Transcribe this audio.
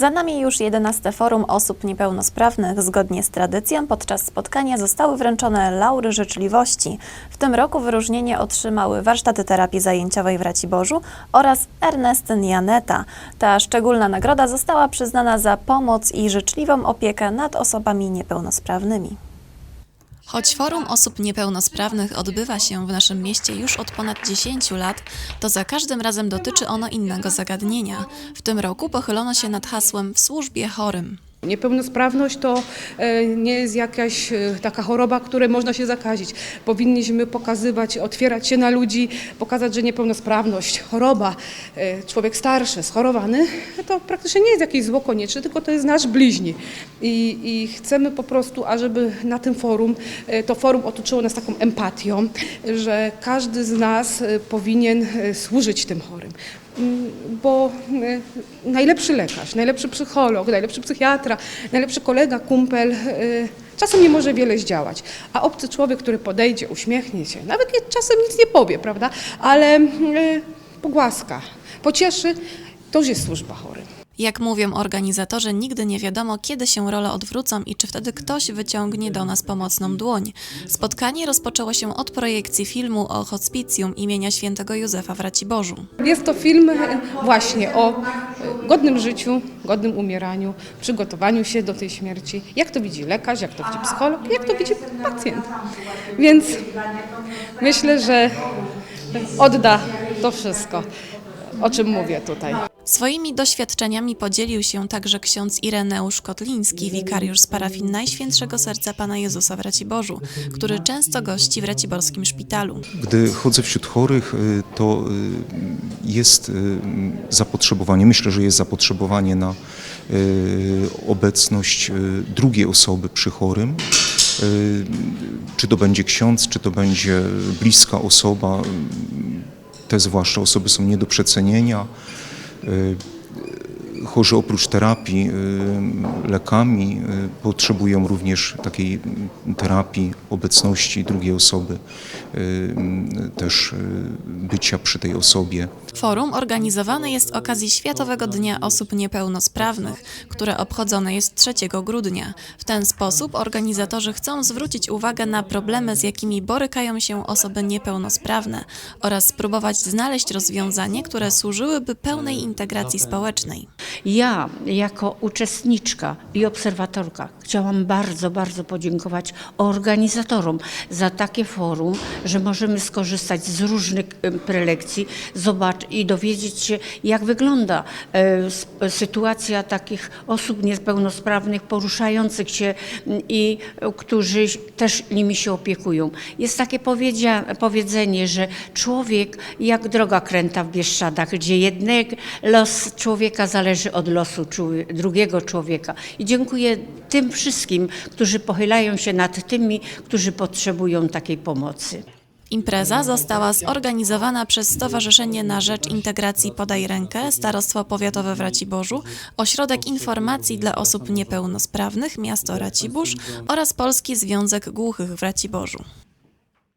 Za nami już 11 Forum Osób Niepełnosprawnych. Zgodnie z tradycją podczas spotkania zostały wręczone laury życzliwości. W tym roku wyróżnienie otrzymały warsztaty terapii zajęciowej w Raciborzu oraz Ernestyn Janeta. Ta szczególna nagroda została przyznana za pomoc i życzliwą opiekę nad osobami niepełnosprawnymi. Choć Forum Osób Niepełnosprawnych odbywa się w naszym mieście już od ponad 10 lat, to za każdym razem dotyczy ono innego zagadnienia. W tym roku pochylono się nad hasłem w służbie chorym. Niepełnosprawność to e, nie jest jakaś e, taka choroba, której można się zakazić. Powinniśmy pokazywać, otwierać się na ludzi, pokazać, że niepełnosprawność, choroba, e, człowiek starszy, schorowany, to praktycznie nie jest jakieś zło konieczne, tylko to jest nasz bliźni. I, I chcemy po prostu, ażeby na tym forum, to forum otoczyło nas taką empatią, że każdy z nas powinien służyć tym chorym. Mm, Bo e, najlepszy lekarz, najlepszy psycholog, najlepszy psychiatra, najlepszy kolega, kumpel e, czasem nie może wiele zdziałać. A obcy człowiek, który podejdzie, uśmiechnie się, nawet czasem nic nie powie, prawda, ale e, pogłaska, pocieszy, to już jest służba chorym. Jak mówią organizatorzy, nigdy nie wiadomo, kiedy się role odwrócą i czy wtedy ktoś wyciągnie do nas pomocną dłoń. Spotkanie rozpoczęło się od projekcji filmu o hospicjum imienia świętego Józefa w Raciborzu. Jest to film właśnie o godnym życiu, godnym umieraniu, przygotowaniu się do tej śmierci. Jak to widzi lekarz, jak to widzi psycholog, jak to widzi pacjent. Więc myślę, że odda to wszystko, o czym mówię tutaj. Swoimi doświadczeniami podzielił się także ksiądz Ireneusz Kotliński, wikariusz z parafii Najświętszego Serca Pana Jezusa w Raciborzu, który często gości w raciborskim szpitalu. Gdy chodzę wśród chorych, y, to y, jest y, zapotrzebowanie, myślę, że jest zapotrzebowanie na obecność drugiej osoby przy chorym. Czy to będzie ksiądz, czy to będzie bliska osoba, te zwłaszcza osoby są nie do przecenienia. 呃 Chorzy oprócz terapii y, lekami y, potrzebują również takiej terapii obecności drugiej osoby, y, też bycia przy tej osobie. Forum organizowane jest okazji Światowego Dnia Osób Niepełnosprawnych, które obchodzone jest 3 grudnia. W ten sposób organizatorzy chcą zwrócić uwagę na problemy, z jakimi borykają się osoby niepełnosprawne oraz spróbować znaleźć rozwiązanie, które służyłyby pełnej integracji społecznej. Ja, jako uczestniczka i obserwatorka, chciałam bardzo, bardzo podziękować organizatorom za takie forum, że możemy skorzystać z różnych prelekcji zobacz, i dowiedzieć się, jak wygląda e, sytuacja takich osób niepełnosprawnych, poruszających się i e, którzy też nimi się opiekują. Jest takie powiedzenie, że człowiek jak droga kręta w Bieszczadach, gdzie jednego los człowieka zależy od losu drugiego człowieka. I dziękuję tym wszystkim, którzy pochylają się nad tymi, którzy potrzebują takiej pomocy. Impreza została zorganizowana przez Stowarzyszenie na Rzecz Integracji Podaj Rękę, Starostwo Powiatowe w Raciborzu, Ośrodek Informacji dla Osób Niepełnosprawnych Miasto Racibórz oraz Polski Związek Głuchych w Raciborzu.